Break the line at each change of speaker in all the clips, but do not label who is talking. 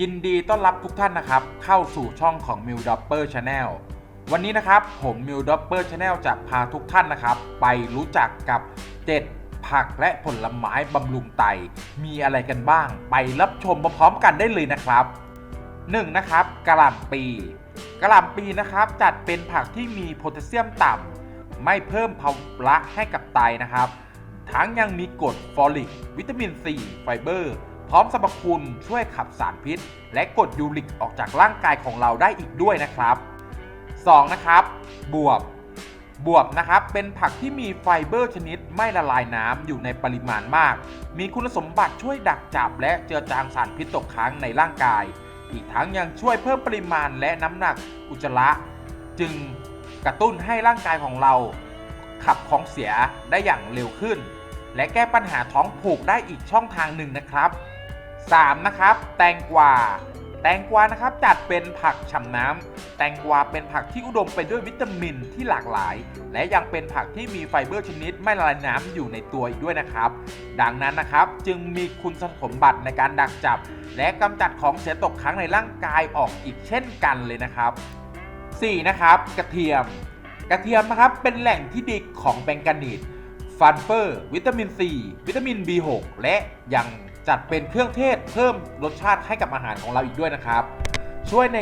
ยินดีต้อนรับทุกท่านนะครับ เข้าสู่ช่องของ m i l d o p p e r Channel วันนี้นะครับผม m i l d o p p e r Channel จะพาทุกท่านนะครับ ไปรู้จักกับเจ็ดผักและผลไม้บำรุงไต มีอะไรกันบ้าง ไปรับชมพร้อมๆกันได้เลยนะครับ 1. นะครับกระหล่ำปีกระหล่ำปีนะครับ จัดเป็นผักที่มีโพแทสเซียมต่ำไม่เพิ่มภาวะให้กับไตนะครับ ทั้งยังมีกรดฟอลิก วิตามินซีไฟเบอร์ พร้อมสรรพคุณช่วยขับสารพิษ และกรดยูริกออกจากร่างกายของเราได้อีกด้วยนะครับ 2. นะครับ บวบบวบนะครับเป็นผักที่มีไฟเบอร์ชนิดไม่ละลายน้ำอยู่ในปริมาณมาก มีคุณสมบัติช่วยดักจับและเจือจางสารพิษตกค้างในร่างกาย อีกทั้งยังช่วยเพิ่มปริมาณและน้ำหนักอุจจาระ จึงกระตุ้นให้ร่างกายของเรา ขับของเสียได้อย่างเร็วขึ้น และแก้ปัญหาท้องผูกได้อีกช่องทางหนึ่งนะครับ 3. นะครับแตงกวาแตงกวานะครับจัดเป็นผักฉ่ำน้ำแตงกวาเป็นผักที่อุดมไปด้วยวิตามินที่หลากหลาย และยังเป็นผักที่มีไฟเบอร์ชนิดไม่ละลายน้ำอยู่ในตัวอีกด้วยนะครับ ดังนั้นนะครับจึงมีคุณสมบัติในการดักจับ และกำจัดของเสียตกค้างในร่างกายออกอีกเช่นกันเลยนะครับ 4. นะครับกระเทียม กระเทียมนะครับเป็นแหล่งที่ดีของแบงกานีดฟันเฟอร์ วิตามินซีวิตามิน B6 และยัง จัดเป็นเครื่องเทศเพิ่มรสชาติให้กับอาหารของเราอีกด้วยนะครับ ช่วยใน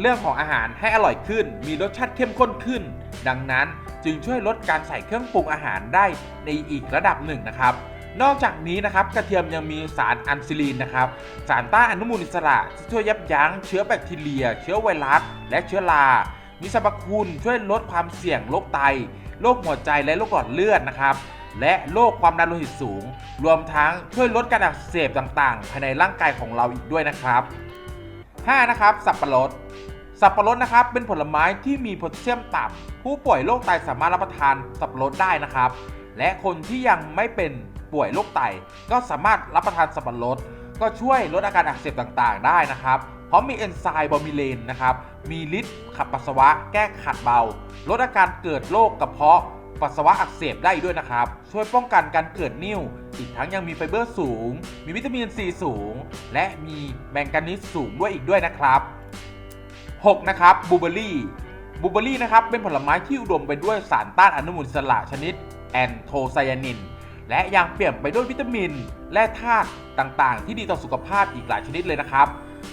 เรื่องของอาหารให้อร่อยขึ้น มีรสชาติเข้มข้นขึ้น ดังนั้นจึงช่วยลดการใส่เครื่องปรุงอาหารได้ในอีกระดับหนึ่งนะครับ นอกจากนี้นะครับกระเทียมยังมีสารอันซิลีนนะครับ สารต้านอนุมูลอิสระที่ช่วยยับยั้งเชื้อแบคทีเรีย เชื้อไวรัส และเชื้อรามีสรรพคุณช่วยลดความเสี่ยงโรคไตโรคหัวใจและโรคหลอดเลือดนะครับ และโรคความดันโลหิตสูง รวมทั้งช่วยลดการอักเสบต่างๆ ภายในร่างกายของเราอีกด้วยนะครับ 5. นะครับ สับปะรด สับปะรดนะครับ เป็นผลไม้ที่มีโพแทสเซียมต่ำผู้ป่วยโรคไตสามารถรับประทานสับปะรดได้นะครับ และคนที่ยังไม่เป็นป่วยโรคไต ก็สามารถรับประทานสับปะรด ก็ช่วยลดอาการอักเสบต่างๆ ได้นะครับเพราะมีเอนไซม์บอมิเลนนะครับ มีฤทธิ์ขับปัสสาวะ แก้ขัดเบา ลดอาการเกิดโรคกระเพาะ ปัสสาวะอักเสบได้ด้วยนะครับ ช่วยป้องกันการเกิดนิ่ว อีกทั้งยังมีไฟเบอร์สูง มีวิตามินซีสูง และมีแมงกานีสสูงด้วยอีกด้วยนะครับ 6. นะครับบูเบอร์รี่บูเบอร์รี่นะครับเป็นผลไม้ที่อุดมไปด้วยสารต้านอนุมูลอิสระชนิดแอนโทไซยานิน และยังเปลี่ยนไปด้วยวิตามิน และธาตุต่างๆ ที่ดีต่อสุขภาพอีกหลายชนิดเลยนะครับ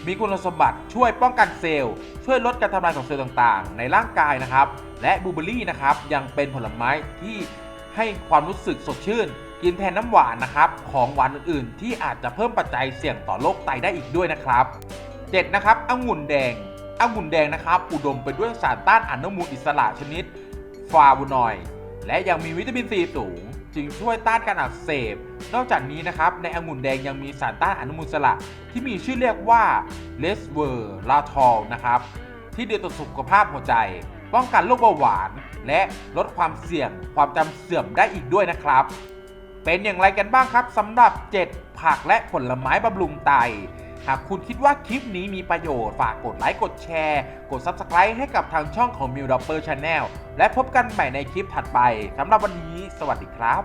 มีคุณสมบัติช่วยป้องกันเซลล์ ช่วยลดการทำลายของเซลล์ต่างๆ ในร่างกายนะครับ และบลูเบอรี่นะครับยังเป็นผลไม้ที่ให้ความรู้สึกสดชื่น กินแทนน้ำหวานนะครับ ของหวานอื่นๆ ที่อาจจะเพิ่มปัจจัยเสี่ยงต่อโรคไตได้อีกด้วยนะครับ 7. นะครับองุ่นแดงองุ่นแดงนะครับ อุดมไปด้วยสารต้านอนุมูลอิสระชนิดฟลาวนอยด์และยังมีวิตามินซีสูง จึงช่วยต้านการอักเสบ นอกจากนี้นะครับในองุ่นแดงยังมีสารต้านอนุมูลอิสระ ที่มีชื่อเรียกว่าเลสเวอร์ลาทอลนะครับที่ดีต่อสุขภาพหัวใจ ป้องกันโรคเบาหวาน และลดความเสี่ยงความจำเสื่อมได้อีกด้วยนะครับ เป็นอย่างไรกันบ้างครับสำหรับ 7 ผักและผลไม้บำรุงไต หากคุณคิดว่าคลิปนี้มีประโยชน์ฝากกดไลค์กดแชร์ กด Subscribe ให้กับทางช่องของ m i l d o p p e r Channel และพบกันใหม่ในคลิปถัดไปสำหรับวันนี้ สวัสดีครับ